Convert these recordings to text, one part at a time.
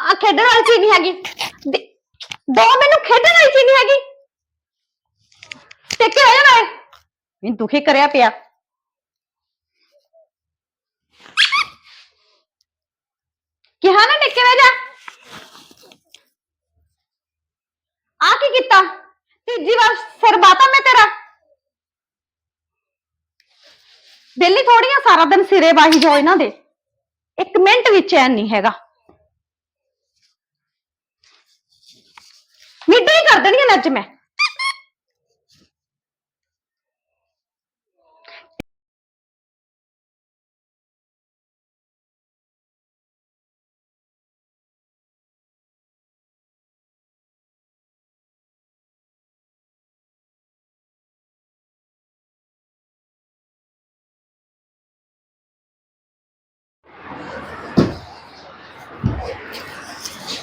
ਆ ਖੇਡਣ ਵਾਲੀ ਚੀਜ਼ ਨਹੀਂ ਹੈਗੀ। ਦੇ- ਦੋ ਮੈਨੂੰ ਖੇਡਣ ਵਾਲੀ ਚੀਜ਼ ਨਹੀਂ ਹੈਗੀ। ਟਿੱਕੇ ਹੋ ਜਾਣਾ ਮੈਨੂੰ ਦੁਖੀ ਕਰਿਆ ਪਿਆ। ਕਿਹਾ ਨਾ ਟਿੱਕੇ ਜਾ ਆ ਕੀ ਕੀਤਾ? ਤੀਜੀ ਵਾਰ ਸਿਰ ਬਾਤਾ ਮੈਂ ਤੇਰਾ ਦਿੱਲੀ ਥੋੜੀਆਂ ਸਾਰਾ ਦਿਨ ਸਿਰੇ ਵਾਹੀ ਜਾਓ ਇਹਨਾਂ ਦੇ। ਇੱਕ ਮਿੰਟ ਵੀ ਚੈਨ ਨਹੀਂ ਹੈਗਾ। ਮਿੱਡੇ ਹੀ ਕਰ ਦੇਣੀ ਅੱਜ ਮੈਂ।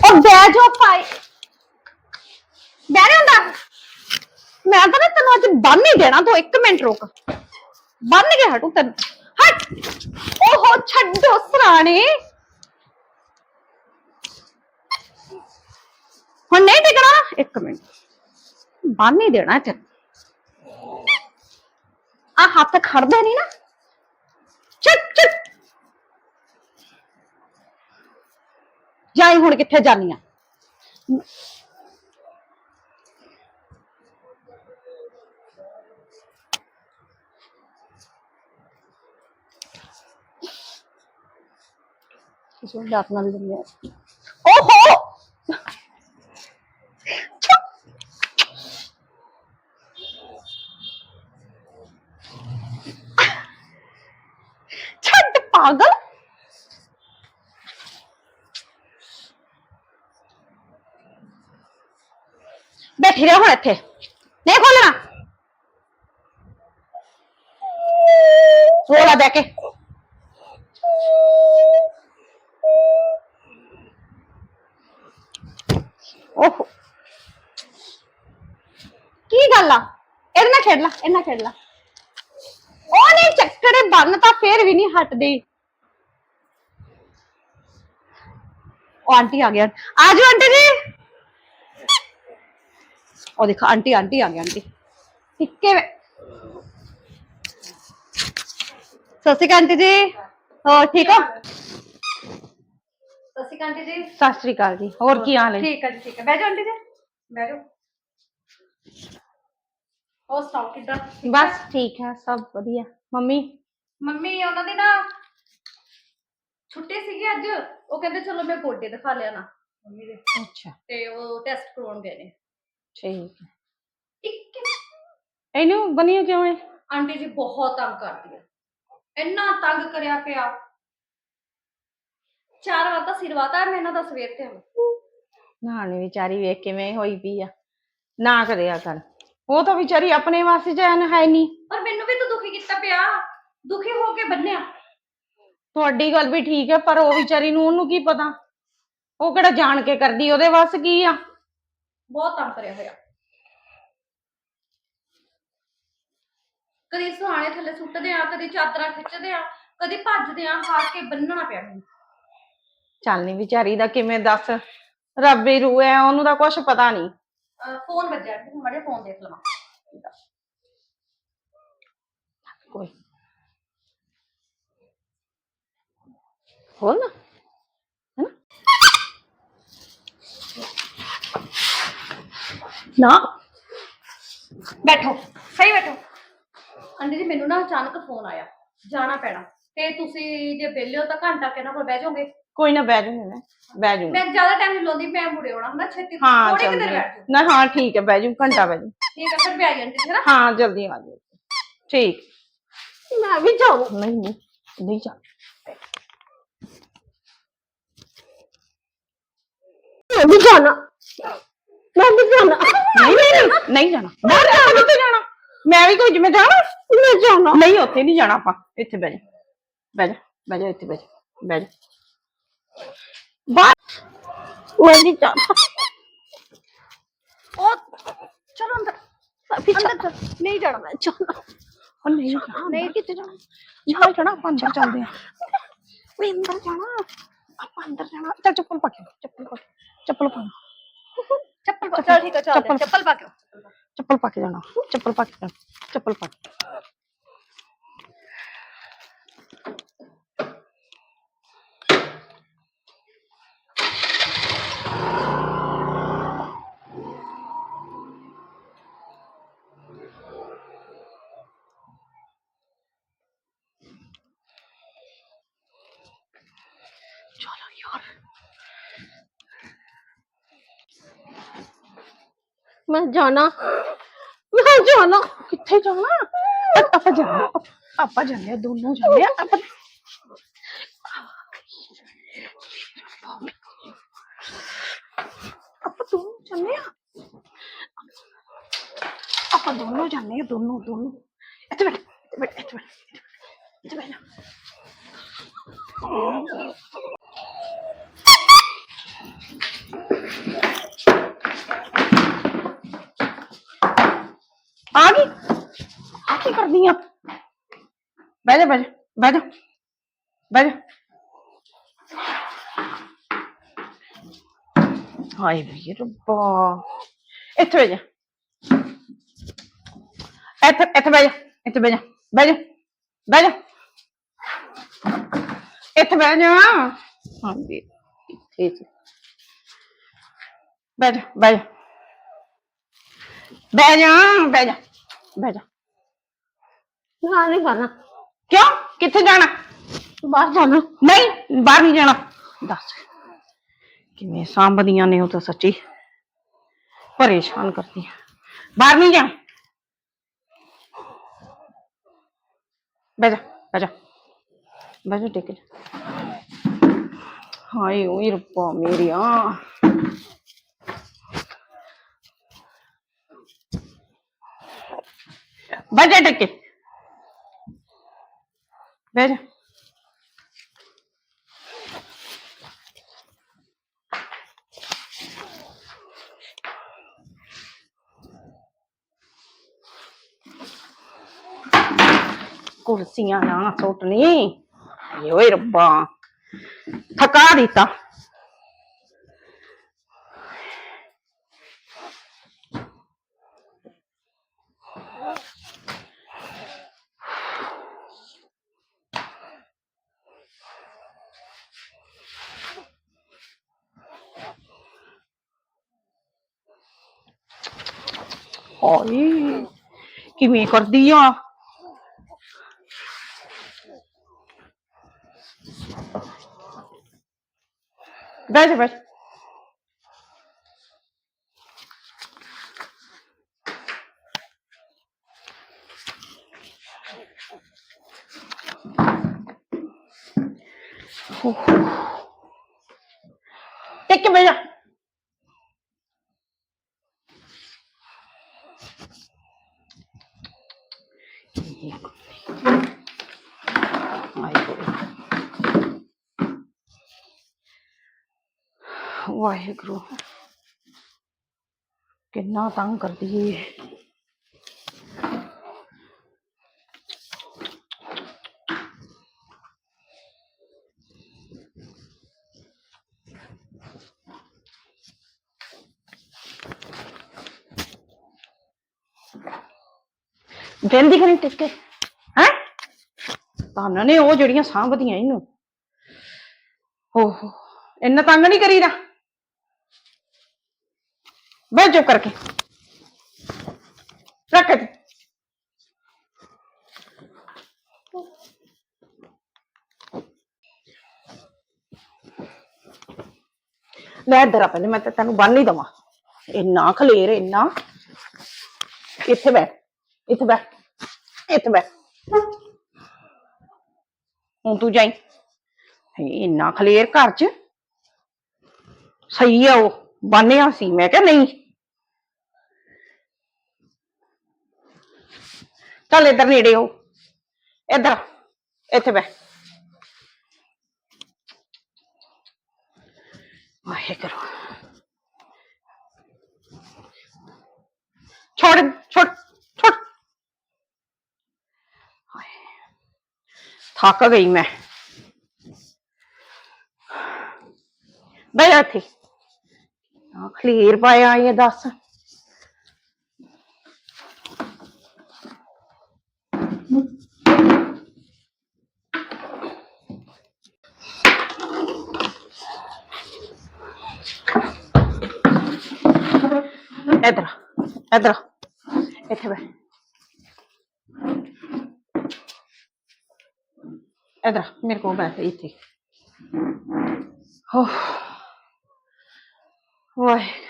ਉਹ ਬਹਿ ਜਾ ਭਾਈ। ਬਹਿ ਨਹੀਂ ਹੁੰਦਾ ਮੈਂ ਤਾਂ ਨਾ ਤੈਨੂੰ ਅੱਜ ਬੰਨ ਹੀ ਦੇਣਾ, ਤੂੰ ਇੱਕ ਮਿੰਟ ਰੁਕ। ਬੰਨ ਕੇ ਹਟੂ ਤੈਨੂੰ। ਹਟ। ਓਹੋ, ਛੱਡੋ ਸਰਾਣੇ। ਹੁਣ ਨਹੀਂ ਟਿਕਣਾ ਇੱਕ ਮਿੰਟ। ਬੰਨ ਹੀ ਦੇਣਾ ਤੇ ਆ ਹੱਥ ਖੜਦੇ ਨਹੀਂ ਨਾ। ਜਾਈ ਹੁਣ ਕਿੱਥੇ ਜਾਨੀ ਆ? ਕਿਸੇ ਨੂੰ ਡਾਕਣਾ ਵੀ ਦਿੰਦੇ ਆ ਓਹੋ! ਬੈਠੀ ਰਹਿ ਹੁਣ ਇੱਥੇ ਨਹੀਂ ਖੋਲਣਾ ਰੋਲਾ ਬੈ ਕੇ ਓਹ ਕੀ ਗੱਲ ਆ ਇਹਦੇ ਨਾਲ ਖੇਡ ਲਾ ਇਹਦੇ ਨਾਲ ਖੇਡ ਲਾ ਉਹ ਨਹੀਂ ਚੱਕਰੇ ਬੰਨ ਤਾਂ ਫੇਰ ਵੀ ਨਹੀਂ ਹਟਦੀ ਉਹ ਆਂਟੀ ਆ ਗਿਆ ਆਜੋ ਆਂਟੀ ਜੀ ਉਹ ਦੇਖੋ ਆਂਟੀ ਆਂਟੀ ਆ ਗਈ ਆਂਟੀ ਟਿੱਕੇ ਵੇ ਸਤਿ ਸ਼੍ਰੀ ਅਕਾਲ ਆਂਟੀ ਜੀ ਹੋਰ ਠੀਕ ਹੋ ਸਤਿ ਸ਼੍ਰੀ ਅਕਾਲ ਆਂਟੀ ਜੀ ਸਤਿ ਸ਼੍ਰੀ ਅਕਾਲ ਜੀ ਹੋਰ ਕੀ ਹਾਲ ਹੈ ਠੀਕ ਹੈ ਜੀ ਠੀਕ ਹੈ ਬਹਿ ਜਾਓ ਆਂਟੀ ਜੀ ਬਹਿ ਜਾਓ ਹੋਰ ਸੁਣਾਓ ਕਿੱਦਾਂ ਬਸ ਠੀਕ ਹੈ ਸਭ ਵਧੀਆ ਮੰਮੀ ਮੰਮੀ ਉਹਨਾਂ ਦੀ ਨਾ ਛੁੱਟੀ ਸੀਗੀ ਅੱਜ ਉਹ ਕਹਿੰਦੇ ਚਲੋ ਮੈਂ ਗੋਡੇ ਦਿਖਾ ਲਿਆ ਨਾ ਮੰਮੀ ਦੇ ਅੱਛਾ ਤੇ ਉਹ ਟੈਸਟ ਕਰਵਾਉਣ ਗਏ ਨੇ ਠੀਕ ਹੈ। ਇੱਕ ਇਹਨੂੰ ਬਣੀ ਕਿਉਂ ਹੈ ਆਂਟੀ ਜੀ ਬਹੁਤ ਤੰਗ ਕਰਦੀ ਹੈ ਇੰਨਾ ਤੰਗ ਕਰਿਆ ਪਿਆ। ਚਾਰ ਵਾਰ ਤਾਂ ਸਿਰਵਾਤਾ ਮੈਂ ਇਹਨਾਂ ਦਾ ਸਵੇਰ ਤੇ ਹੁਣ। ਨਾਨੀ ਵਿਚਾਰੀ ਵੇਖ ਕਿਵੇਂ ਹੋਈ ਪਈ ਆ। ਨਾ ਕਰਿਆ ਕਰ। ਉਹ ਤਾਂ ਵਿਚਾਰੀ ਆਪਣੇ ਵਾਸਤੇ ਜਾਨ ਹੈ ਨਹੀਂ ਪਰ ਮੈਨੂੰ ਵੀ ਤਾਂ ਦੁਖੀ ਕੀਤਾ ਪਿਆ। ਦੁਖੀ ਹੋ ਕੇ ਬੰਨਿਆ। ਤੁਹਾਡੀ ਗੱਲ ਵੀ ਠੀਕ ਹੈ ਪਰ ਉਹ ਵਿਚਾਰੀ ਨੂੰ ਉਹਨੂੰ ਕੀ ਪਤਾ? ਉਹ ਕਿਹੜਾ ਜਾਣ ਕੇ ਕਰਦੀ ਉਹਦੇ ਵੱਸ ਕੀ ਆ? ਬਹੁਤ ਤੰਗ ਕਰਿਆ ਹੋਇਆ। ਕਦੀ ਸੁਹਾਣੇ ਥੱਲੇ ਸੁੱਟਦੇ ਆ ਕਦੀ ਚਾਦਰਾਂ ਖਿੱਚਦੇ ਆ ਕਦੀ ਭੱਜਦੇ ਆ ਹਾਰ ਕੇ ਬੰਨਣਾ ਪਿਆ ਮੈਨੂੰ। ਚੱਲ ਨੀ ਵਿਚਾਰੀ ਦਾ ਕਿਵੇਂ ਦੱਸ? ਰੱਬ ਹੀ ਰੂ ਹੈ ਉਹਨੂੰ ਤਾਂ ਕੁਝ ਪਤਾ ਨਹੀਂ ਅਹ ਫੋਨ ਵੱਜਿਆ ਜੀ ਮੜੇ ਫੋਨ ਦੇਖ ਲਵਾਂ। ਕੋਈ। ਹੋਰ ਨਾ। ਨਾ। ਬੈਠੋ ਸਹੀ ਬੈਠੋ। ਆਂਟੀ ਜੀ ਮੈਨੂੰ ਨਾ ਅਚਾਨਕ ਫੋਨ ਆਇਆ। ਜਾਣਾ ਪੈਣਾ। ਤੇ ਤੁਸੀਂ ਜੇ ਵਿਹਲੇ ਹੋ ਤਾਂ ਘੰਟਾ ਕਿਹਨਾਂ ਕੋਲ ਬਹਿ ਜਾਓਗੇ? ਕੋਈ ਨਾ ਬਹਿ ਜੂੰਗੀ ਮੈਂ। ਬਹਿ ਜੂੰਗੀ। ਮੈਂ ਜ਼ਿਆਦਾ ਟਾਈਮ ਨਹੀਂ ਲਾਉਂਦੀ ਮੈਂ ਮੁੜੇ ਆਉਣਾ ਹੁੰਦਾ ਛੇਤੀ। ਹਾਂ ਥੋੜੀ ਕਿਤੇ ਬੈਠ ਨਾ ਹਾਂ ਠੀਕ ਹੈ ਬਹਿ ਜੂ ਘੰਟਾ ਬਹਿ ਜੂ ਠੀਕ ਹੈ ਫਿਰ ਵੀ ਆਈ ਆਂਟੀ ਜੀ ਨਾ? ਹਾਂ ਜਲਦੀ ਆ ਜਾਓ। ਠੀਕ। ਮੈਂ ਵੀ ਜਾਉਂ ਨਹੀਂ ਨਹੀਂ ਨਹੀਂ ਜਾ। ਮੈਂ ਵੀ ਜਾਣਾ। ਮੈਂ ਵੀ ਜਾਣਾ। ਨਹੀਂ ਨਹੀਂ ਨਹੀਂ ਜਾਣਾ। ਬਾਹਰ ਜਾਣਾ ਕਿੱਥੇ ਜਾਣਾ। ਮੈਂ ਵੀ ਕੋਈ ਜਿਵੇਂ ਜਾਣਾ ਮੈਂ ਜਾਣਾ। ਨਹੀਂ ਉੱਥੇ ਨਹੀਂ ਜਾਣਾ ਆਪਾਂ। ਇੱਥੇ ਬਹਿ ਜਾ। ਬਹਿ ਜਾ ਬਹਿ ਜਾ ਇੱਥੇ ਬਹਿ ਜਾ ਬਹਿ ਜਾ। ਬਾਹਰ ਮੈਂ ਵੀ ਜਾਣਾ। ਉਹ ਚਲੋ ਅੰਦਰ। ਅੰਦਰ ਚੱਲ। ਨਹੀਂ ਜਾਣਾ ਮੈਂ ਜਾਣਾ ਉਹ ਨਹੀਂ ਜਾਣਾ। ਨਹੀਂ ਕਿੱਥੇ ਜਾਣਾ? ਜਾਣਾ ਜਾਣਾ ਆਪਾਂ ਅੰਦਰ ਚੱਲਦੇ ਆ ਵੀ ਅੰਦਰ ਜਾਣਾ। ਆਪਾਂ ਅੰਦਰ ਜਾਣਾ। ਚੱਲ ਚੱਪਲ ਪਾ ਕੇ ਆਓ, ਚੱਪਲ ਪਾ ਕੇ ਚੱਪਲ ਪਾ ਚੱਪਲ ਪਾ ਚਲ ਠੀਕ ਹੈ ਚੱਲ ਚੱਪਲ- ਚੱਪਲ ਪਾ ਕੇ ਆਓ। ਚੱਪਲ ਪਾ ਕੇ ਜਾਣਾ ਚੱਪਲ ਪਾ ਕੇ ਜਾਣਾ ਚੱਪਲ ਪਾ ਕੇ ਮੈਂ ਜਾਣਾ। ਮੈਂ ਜਾਣਾ। ਕਿੱਥੇ ਜਾਣਾ? ਆਪਾਂ ਜਾਣਾ। ਆਪਾਂ ਜਾਂਦੇ ਆ ਦੋਨੋਂ ਜਾਂਦੇ ਆ ਆਪਾਂ ਆਪਾਂ ਦੋਨੋਂ ਜਾਂਦੇ ਆ ਆਪਾਂ ਦੋਨੋਂ ਜਾਂਦੇ ਆ ਦੋਨੋਂ ਦੋਨੋਂ। ਇੱਥੇ ਬੈਠ ਇੱਥੇ ਬੈਠ ਇੱਥੇ ਬੈਠ ਇੱਥੇ ਬੈਠ। ਆ ਗਈ? ਆ ਕੀ ਕਰਦੀ ਆ? ਬਹਿ ਜਾ ਬਹਿ ਜਾ ਬਹਿ ਜਾ ਬਹਿ ਜਾ। ਹਾਏ ਵੀ ਰੱਬਾ। ਇੱਥੇ ਬਹਿ ਜਾ। ਇੱਥੇ ਇੱਥੇ ਬਹਿ ਜਾ, ਇੱਥੇ ਬਹਿ ਜਾ ਬਹਿ ਜਾ ਬਹਿ ਜਾ। ਇੱਥੇ ਬਹਿ ਜਾ। ਹਾਂਜੀ ਇੱਥੇ ਇੱਥੇ। ਬਹਿ ਜਾ ਬਹਿ ਜਾ। ਬਹਿ ਜਾ ਬਹਿ ਜਾ ਬਹਿ ਜਾ ਮੈਂ ਨਹੀਂ ਜਾਣਾ ਕਿਉਂ ਕਿੱਥੇ ਜਾਣਾ ਬਾਹਰ ਜਾਣਾ ਨਹੀਂ ਬਾਹਰ ਨਹੀਂ ਜਾਣਾ ਦੱਸ ਕਿਵੇਂ ਸਾਂਭਦੀਆਂ ਨੇ ਉਹ ਤਾਂ ਸੱਚੀ ਪਰੇਸ਼ਾਨ ਕਰਦੀਆਂ ਬਾਹਰ ਨਹੀਂ ਜਾਣਾ ਬਹਿ ਜਾ ਬਹਿ ਜਾ ਬਹਿ ਜਾ ਟਿਕ ਜਾ ਹਾਏ ਓਏ ਬਜੇ ਟੱਕੇ। ਬਹਿ ਜਾ। ਕੁਰਸੀਆਂ ਨਾ ਸੁੱਟਣੀ। ਹਾਏ ਓਏ ਰੱਬਾ। ਥਕਾ ਦਿੱਤਾ। ਹਾਏ ਕਿਵੇਂ ਕਰਦੀ ਆ ਬੈਠ ਜਾ, ਬੈਠ ਟਿਕ ਕੇ ਬਹਿ ਜਾ ਵਾਹਿਗੁਰੂ ਵਾਹਿਗੁਰੂ ਕਿੰਨਾ ਤੰਗ ਕਰਦੀ ਏ ਦਿੰਦੀ ਖਣੀ ਟਿਕ ਕੇ ਹੈ ਤਾਂ ਨੇ ਉਹ ਜਿਹੜੀਆਂ ਸਾਂਭਦੀਆਂ ਇਹਨੂੰ ਓਹੋ ਇੰਨਾ ਤੰਗ ਨਹੀਂ ਕਰੀਦਾ ਬਹਿ ਚੁੱਪ ਕਰਕੇ ਰੱਖ ਇੱਥੇ। ਲੈ ਇੱਧਰ ਆ ਪਹਿਲੇ ਮੈਂ ਤਾਂ ਤੈਨੂੰ ਬੰਨ ਹੀ ਦਵਾਂ ਇੰਨਾ ਖਲੇਰ ਇੰਨਾ ਇੱਥੇ ਬੈਠ ਇੱਥੇ ਬੈਠ ਇੱਥੇ ਬੈਠ ਹੁਣ ਤੂੰ ਜਾਈ ਹੇ ਇੰਨਾ ਖਲੇਰ ਘਰ ਚ ਸਹੀ ਆ ਉਹ ਬੰਨਿਆ ਸੀ ਮੈਂ ਕਿਹਾ ਨਹੀਂ ਚੱਲ ਇੱਧਰ ਨੇੜੇ ਹੋ। ਇੱਧਰ, ਇੱਥੇ ਬੈ ਵਾਹਿਗੁਰੂ। ਛੋੜ ਛੋੜ ਛੋੜ। ਥੱਕ ਗਈ ਮੈਂ। ਬਈ ਇੱਥੇ। ਆ ਖਲੀਰ ਪਾਇਆ ਇਹ ਦੱਸ ਇਧਰ ਇਧਰ ਇੱਥੇ ਬੈ ਇਧਰ ਮੇਰੇ ਕੋਲ ਬੈਠ, ਇੱਥੇ। ਹੋ ਵਾਹਿਗੁਰੂ।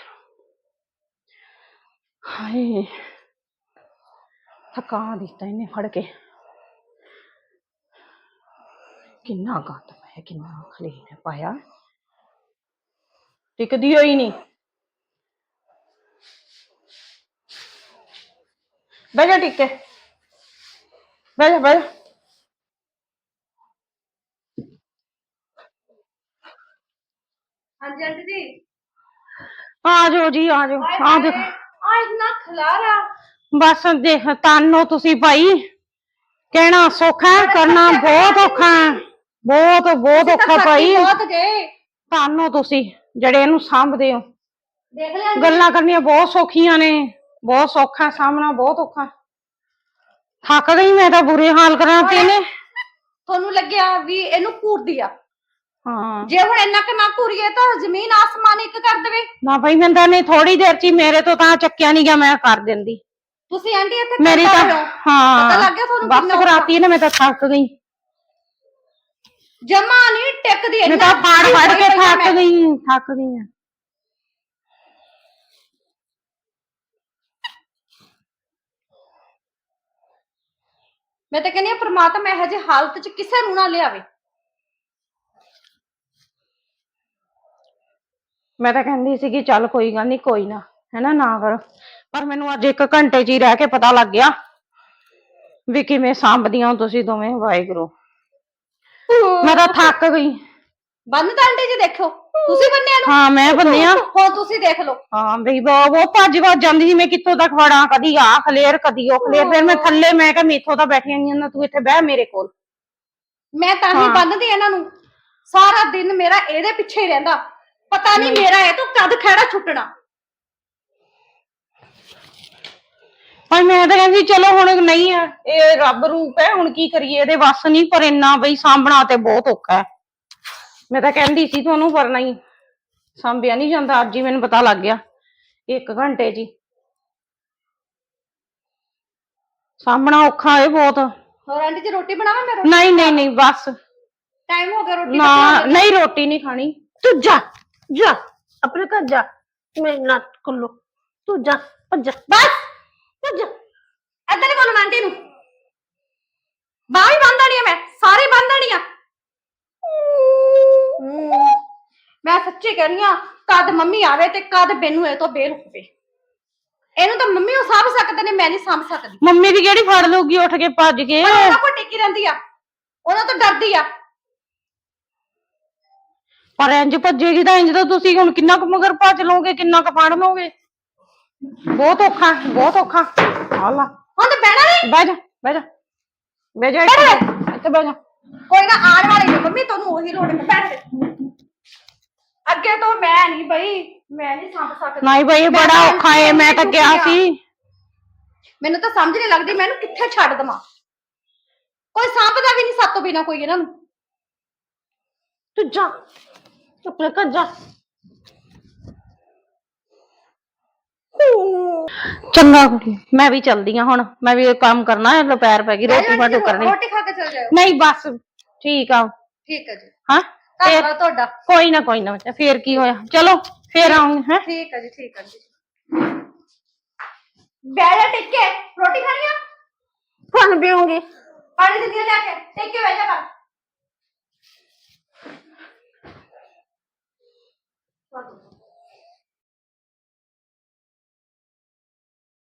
ਹਾਏ। ਥਕਾ ਦਿੱਤਾ ਇਹਨੇ ਫੜ ਕੇ। ਕਿੰਨਾ ਗੰਦ ਪਾਇਆ ਕਿੰਨਾ ਖਲੀਨ ਪਾਇਆ। ਟਿਕਦੀ ਹੋਈ ਨਹੀਂ। ਬਹਿ ਜਾ ਟਿੱਕੇ। ਬਹਿ ਜਾ ਬਹਿ ਜਾ। ਹਾਂਜੀ ਆਂਟੀ ਜੀ। ਆ ਜਾਓ ਜੀ ਆ ਜਾਓ ਆ ਦੇਖੋ ਆ ਇੰਨਾ ਖਲਾਰਾ। ਬਸ ਦੇਖ ਤਾਨੋ ਤੁਸੀਂ ਭਾਈ। ਕਹਿਣਾ ਸੌਖਾ ਹੈ, ਕਰਨਾ ਬਹੁਤ ਔਖਾ ਹੈ। ਬਹੁਤ ਬਹੁਤ ਔਖਾ ਭਾਈ। ਬਹੁਤ ਗਏ। ਤਾਨੋ ਤੁਸੀਂ ਜਿਹੜੇ ਇਹਨੂੰ ਸਾਂਭਦੇ ਹੋ। ਦੇਖ ਲਿਆ ਗੱਲਾਂ ਕਰਨੀਆਂ ਬਹੁਤ ਸੌਖੀਆਂ ਨੇ। ਬਹੁਤ ਸੌਖਾ ਸਾਹਮਣਾ ਬਹੁਤ ਔਖਾ। ਥੱਕ ਗਈ ਮੈਂ ਤਾਂ ਬੁਰੇ ਹਾਲ ਕਰਾਂ ਤੇ ਇਹਨੇ। ਤੁਹਾਨੂੰ ਲੱਗਿਆ ਵੀ ਇਹਨੂੰ ਘੂਰਦੀ ਆ? ਹਾਂ। ਜੇ ਹੁਣ ਇੰਨਾ ਕਿ ਨਾ ਘੂਰੀਏ ਤਾਂ ਜ਼ਮੀਨ ਆਸਮਾਨ ਇੱਕ ਕਰ ਦੇਵੇ। ਨਾ ਭਾਈ ਮੈਂ ਤਾਂ ਨਹੀਂ ਥੋੜੀ ਦੇਰ ਚ ਹੀ ਮੇਰੇ ਤੋਂ ਤਾਂ ਚੱਕਿਆ ਨਹੀਂ ਗਿਆ ਮੈਂ ਕਰ ਦਿੰਦੀ। ਤੁਸੀਂ ਆਂਟੀ ਇੱਥੇ ਮੇਰੀ ਕਰਦਾ ਤਾਂ ਰਹੋ। ਹਾਂ। ਪਤਾ ਲੱਗ ਗਿਆ ਤੁਹਾਨੂੰ ਬਸ ਕਿੰਨਾ ਕਰਾਤੀ ਨੇ ਮੈਂ ਤਾਂ ਥੱਕ ਗਈ। ਜਮਾ ਨਹੀਂ ਟਿਕਦੀ ਮੈਂ ਤਾਂ ਫਾੜ ਫਾੜ ਕੇ ਥੱਕ। ਗਈ ਥੱਕ ਗਈ ਆ। ਮੈਂ ਤਾਂ ਕਹਿੰਦੀ ਆ ਪ੍ਰਮਾਤਮਾ ਇਹੋ ਜਿਹੀ ਹਾਲਤ 'ਚ ਕਿਸੇ ਨੂੰ ਨਾ ਲਿਆਵੇ। ਮੈਂ ਤਾਂ ਕਹਿੰਦੀ ਸੀ ਚੱਲ ਕੋਈ ਗੱਲ ਨਹੀਂ ਕੋਈ ਨਾ ਹੈਨਾ ਨਾ ਕਰੋ। ਪਰ ਮੈਨੂੰ ਅੱਜ ਇੱਕ ਘੰਟੇ 'ਚ ਹੀ ਰਹਿ ਕੇ ਪਤਾ ਲੱਗ ਗਿਆ ਵੀ ਕਿਵੇਂ ਸਾਂਭਦੀਆਂ ਹੋ ਤੁਸੀਂ ਦੋਵੇਂ, ਵਾਹਿਗੁਰੂ। ਮੈਂ ਤਾਂ ਥੱਕ ਗਈ। ਬੰਨ ਤਾਂ ਆਂਟੀ ਜੀ ਦੇਖੋ ਤੁਸੀਂ ਬੰਨਿਆ ਨੂੰ? ਹਾਂ ਮੈਂ ਬੰਨਿਆ। ਹੁਣ ਤੁਸੀਂ ਦੇਖ ਲਓ। ਹਾਂ ਬਈ ਉਹ ਉਹ ਭੱਜ ਭੱਜ ਜਾਂਦੀ ਸੀ ਮੈਂ ਕਿੱਥੋਂ ਤੱਕ ਫੜਾਂ ਕਦੀ ਆ ਖਲੇਰ ਕਦੀ ਉਹ ਖਲੇਰ ਫਿਰ ਮੈਂ ਥੱਲੇ ਮੈਂ ਕਿਹਾ ਮੇਥੋਂ ਤਾਂ ਬੈਠੀਆਂ ਨਹੀਂ ਨਾ ਤੂੰ ਇੱਥੇ ਬਹਿ ਮੇਰੇ ਕੋਲ। ਮੈਂ ਤਾਂ ਹੀ ਹਾਂ। ਬੰਨਦੀ ਇਹਨਾਂ ਨੂੰ। ਸਾਰਾ ਦਿਨ ਮੇਰਾ ਇਹਦੇ ਪਿੱਛੇ ਹੀ ਰਹਿੰਦਾ। ਪਤਾ ਨਹੀਂ ਮੇਰਾ ਇਹ ਤੋਂ ਕਦ ਖੜਾ ਛੁੱਟਣਾ। ਪਰ ਮੈਂ ਤਾਂ ਕਹਿੰਦੀ ਚਲੋ ਹੁਣ ਨਹੀਂ ਆ ਇਹ ਰੱਬ ਰੂਪ ਹੈ ਹੁਣ ਕੀ ਕਰੀਏ? ਇਹਦੇ ਵੱਸ ਨਹੀਂ ਪਰ ਇੰਨਾ ਬਈ ਸਾਂਭਣਾ ਤੇ ਬਹੁਤ ਔਖਾ ਹੈ। ਮੈਂ ਤਾਂ ਕਹਿੰਦੀ ਸੀ ਤੁਹਾਨੂੰ ਪਰ ਨਹੀਂ ਸਾਂਭਿਆ ਨਹੀਂ ਜਾਂਦਾ ਅੱਜ ਹੀ ਮੈਨੂੰ ਪਤਾ ਲੱਗ ਗਿਆ ਇੱਕ ਘੰਟੇ ਜੀ ਸਾਹਮਣਾ ਔਖਾ ਏ ਬਹੁਤ। ਹੋਰ ਆਂਟੀ ਜੀ ਰੋਟੀ ਬਣਾਵਾਂ ਮੈਂ ਰੋਟੀ? ਨਹੀਂ ਨਹੀਂ ਨਹੀਂ ਬਸ। ਟਾਈਮ ਹੋ ਗਿਆ ਰੋਟੀ ਨਾ ਨਹੀਂ ਰੋਟੀ ਨਹੀਂ ਖਾਣੀ। ਤੂੰ ਜਾ ਜਾ ਆਪਣੇ ਘਰ ਜਾ। ਮੇਰੇ ਨਾਲ ਕੁੱਲੂ ਤੂੰ ਜਾ ਭੱਜ। ਬਸ ਭੱਜ। ਏਦਾਂ ਨਹੀਂ ਬੋਲਣਾ ਆਂਟੀ ਨੂੰ। ਬਾਹਰ ਹੀ ਬੰਦ ਮੈਂ ਸਾਰੇ ਬੰਦ ਆ। ਮੈਂ ਸੱਚੀ ਕਹਿੰਦੀ ਆ ਕਦ ਮੰਮੀ ਆਵੇ ਤੇ ਕਦ ਬੈਨੂੰ ਇਹ ਤੋਂ ਬੇਲ ਹੋਵੇ। ਇਹਨੂੰ ਤਾਂ ਮੰਮੀ ਉਹ ਸਾਂਭ ਸਕਦੇ ਨੇ ਮੈਂ ਨਹੀਂ ਸਾਂਭ ਸਕਦੀ। ਮੰਮੀ ਵੀ ਕਿਹੜੀ ਫੜ ਲਊਗੀ ਉੱਠ ਕੇ ਭੱਜ ਕੇ? ਪਰ ਉਹਨਾਂ ਕੋਲ ਟਿੱਕੀ ਰਹਿੰਦੀ ਆ। ਉਹਨਾਂ ਤੋਂ ਡਰਦੀ ਆ। ਪਰ ਇੰਜ ਭੱਜੇਗੀ ਤਾਂ ਇੰਜ ਤਾਂ ਤੁਸੀਂ ਹੁਣ ਕਿੰਨਾ ਕੁ ਮਗਰ ਭੱਜ ਲਓਗੇ ਕਿੰਨਾ ਕੁ ਫੜ ਲਓਗੇ? ਬਹੁਤ ਔਖਾ ਬਹੁਤ ਔਖਾ। ਆ ਲਾ। ਹੁਣ ਤਾਂ ਬਹਿਣਾ ਨਹੀਂ। ਬਹਿ ਜਾ ਬਹਿ ਜਾ। ਬਹਿ ਜਾ ਇੱਥੇ। ਬਹਿ ਜਾ। ਕੋਈ ਨਾ ਆਣ ਵਾਲੀ ਮੰਮੀ ਤੁਹਾਨੂੰ ਉਹੀ ਲੋੜ ਹੈ ਬੈਠ ਦੇ। ਅੱਗੇ ਤੋਂ ਮੈਂ ਨਹੀਂ ਬਈ ਮੈਂ ਨਹੀਂ ਸੰਭ ਸਕਦੀ। ਨਹੀਂ ਬਈ ਬੜਾ ਔਖਾ ਏ ਮੈਂ ਤਾਂ ਕਿਹਾ ਸੀ। ਮੈਨੂੰ ਤਾਂ ਸਮਝ ਨਹੀਂ ਲੱਗਦੀ ਮੈਂ ਇਹਨੂੰ ਕਿੱਥੇ ਛੱਡ ਦਵਾਂ? ਕੋਈ ਸੰਭਦਾ ਵੀ ਨਹੀਂ ਸਾਤੋਂ ਬਿਨਾ ਕੋਈ ਇਹਨਾਂ ਨੂੰ। ਤੂੰ ਜਾ ਚੁੱਪ ਕਰ ਜਾ। ਚੰਗਾ ਕੁੜੀ ਮੈਂ ਵੀ ਚਲਦੀ ਆ ਹੁਣ ਮੈਂ ਵੀ ਇਹ ਕੰਮ ਕਰਨਾ ਹੈ ਦੁਪਹਿਰ ਪੈ ਗਈ ਰੋਟੀ ਫਾਟੂ ਕਰਨੀ। ਰੋਟੀ ਖਾ ਕੇ ਚਲ ਜਾਓ ਨਹੀਂ ਬਸ ਠੀਕ ਆ। ਠੀਕ ਹੈ ਜੀ। ਹਾਂ? कोई ना कोई ना बच्चा फिर की होया चलो फिर आऊँगी है ठीक है जी ठीक है जी बैठा टेक के रोटी खा लिया फ़ोन भी पानी दे दिया जाके टेक के बैठा कर